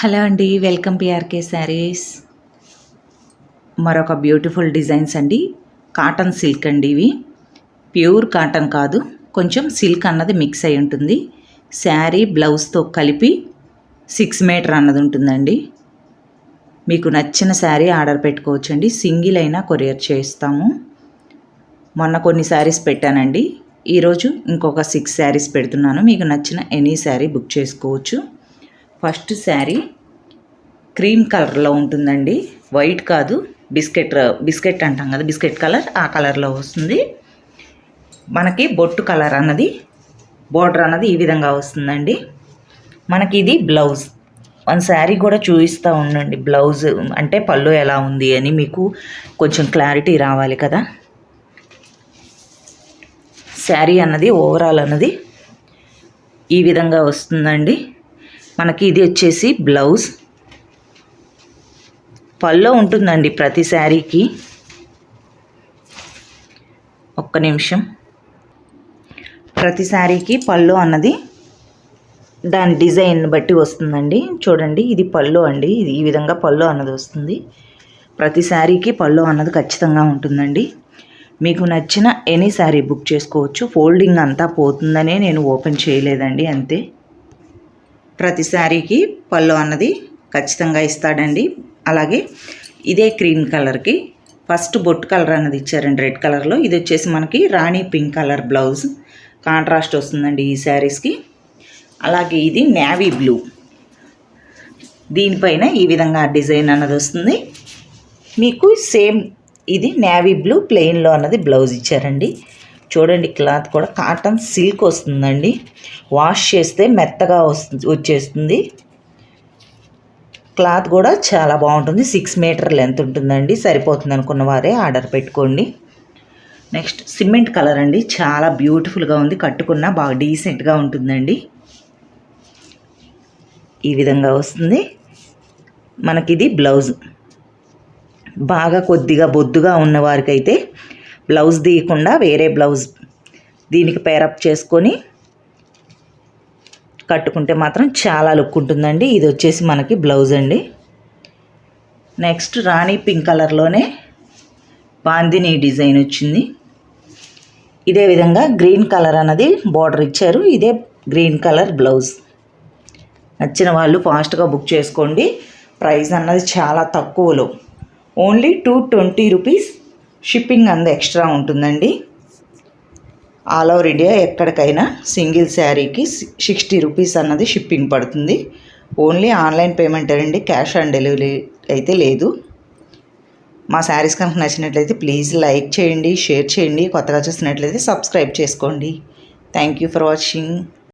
Hello అండి welcome P R K saris. మరొక beautiful designs అండి. కాటన్ సిల్క్ అండి ఇవి. ప్యూర్ కాటన్ కాదు కొంచెం సిల్క్ అన్నది మిక్స్ అయి ఉంటుంది. శారీ బ్లౌజ్తో కలిపి సిక్స్ మీటర్ అన్నది ఉంటుందండి. మీకు నచ్చిన శారీ ఆర్డర్ పెట్టుకోవచ్చండి. సింగిల్ అయినా కొరియర్ చేస్తాము. మొన్న కొన్ని శారీస్ పెట్టానండి. ఈరోజు ఇంకొక సిక్స్ శారీస్ పెడుతున్నాను. మీకు నచ్చిన ఎనీ శారీ బుక్ చేసుకోవచ్చు. ఫస్ట్ శారీ క్రీమ్ కలర్లో ఉంటుందండి. వైట్ కాదు బిస్కెట్ బిస్కెట్ అంటాం కదా బిస్కెట్ కలర్ ఆ కలర్లో వస్తుంది. మనకి బొట్టు కలర్ అన్నది బోర్డర్ అన్నది ఈ విధంగా వస్తుందండి. మనకి ఇది బ్లౌజ్. వన్ శారీ కూడా చూపిస్తూ ఉండండి బ్లౌజ్ అంటే పళ్ళు ఎలా ఉంది అని మీకు కొంచెం క్లారిటీ రావాలి కదా. శారీ అన్నది ఓవరాల్ అన్నది ఈ విధంగా వస్తుందండి. మనకి ఇది వచ్చేసి బ్లౌజ్. పల్లో ఉంటుందండి ప్రతి శారీకి. ఒక్క నిమిషం. ప్రతి శారీకి పళ్ళు అన్నది దాని డిజైన్ బట్టి వస్తుందండి. చూడండి ఇది పళ్ళు అండి. ఇది ఈ విధంగా పళ్ళు అన్నది వస్తుంది. ప్రతి శారీకి పళ్ళు అన్నది ఖచ్చితంగా ఉంటుందండి. మీకు నచ్చిన ఎనీ శారీ బుక్ చేసుకోవచ్చు. ఫోల్డింగ్ అంతా పోతుందనే నేను ఓపెన్ చేయలేదండి అంతే. ప్రతి శారీకి పళ్ళు అన్నది ఖచ్చితంగా ఇస్తాడండి. అలాగే ఇదే క్రీమ్ కలర్కి ఫస్ట్ బొట్టు కలర్ అన్నది ఇచ్చారండి రెడ్ కలర్లో. ఇది వచ్చేసి మనకి rani pink colour blouse. Contrast వస్తుందండి ఈ శారీస్కి. అలాగే ఇది నేవీ బ్లూ. దీనిపైన ఈ విధంగా డిజైన్ అన్నది వస్తుంది. మీకు సేమ్ ఇది నేవీ బ్లూ ప్లెయిన్లో అన్నది బ్లౌజ్ ఇచ్చారండి. చూడండి క్లాత్ కూడా కాటన్ సిల్క్ వస్తుందండి. వాష్ చేస్తే మెత్తగా వస్తుంది వచ్చేస్తుంది. క్లాత్ కూడా చాలా బాగుంటుంది. సిక్స్ మీటర్ లెంత్ ఉంటుందండి. సరిపోతుంది అనుకున్న వారే ఆర్డర్ పెట్టుకోండి. నెక్స్ట్ సిమెంట్ కలర్ అండి. చాలా బ్యూటిఫుల్గా ఉంది. కట్టుకున్న బాగా డీసెంట్గా ఉంటుందండి. ఈ విధంగా వస్తుంది. మనకిది బ్లౌజ్. బాగా కొద్దిగా బొద్దుగా ఉన్న వారికైతే బ్లౌజ్ తీయకుండా వేరే బ్లౌజ్ దీనికి పేరప్ చేసుకొని కట్టుకుంటే మాత్రం చాలా లుక్ ఉంటుందండి. ఇది వచ్చేసి మనకి బ్లౌజ్ అండి. నెక్స్ట్ రాణి పింక్ కలర్లోనే బాందిని డిజైన్ వచ్చింది. ఇదే విధంగా గ్రీన్ కలర్ అన్నది బార్డర్ ఇచ్చారు. ఇదే గ్రీన్ కలర్ బ్లౌజ్. నచ్చిన వాళ్ళు ఫాస్ట్గా బుక్ చేసుకోండి. ప్రైస్ అన్నది చాలా తక్కువలో. Only two twenty rupees shipping అంత ఎక్స్ట్రా ఉంటుందండి. ఆల్ ఓవర్ ఇండియా ఎక్కడికైనా సింగిల్ శారీకి సిక్స్టీ రూపీస్ అన్నది షిప్పింగ్ పడుతుంది. ఓన్లీ ఆన్లైన్ పేమెంట్ అండి క్యాష్ ఆన్ డెలివరీ అయితే లేదు. మా శారీస్ కనుక నచ్చినట్లయితే ప్లీజ్ లైక్ చేయండి షేర్ చేయండి. కొత్తగా చూసినట్లయితే సబ్స్క్రైబ్ చేసుకోండి. Thank you for watching.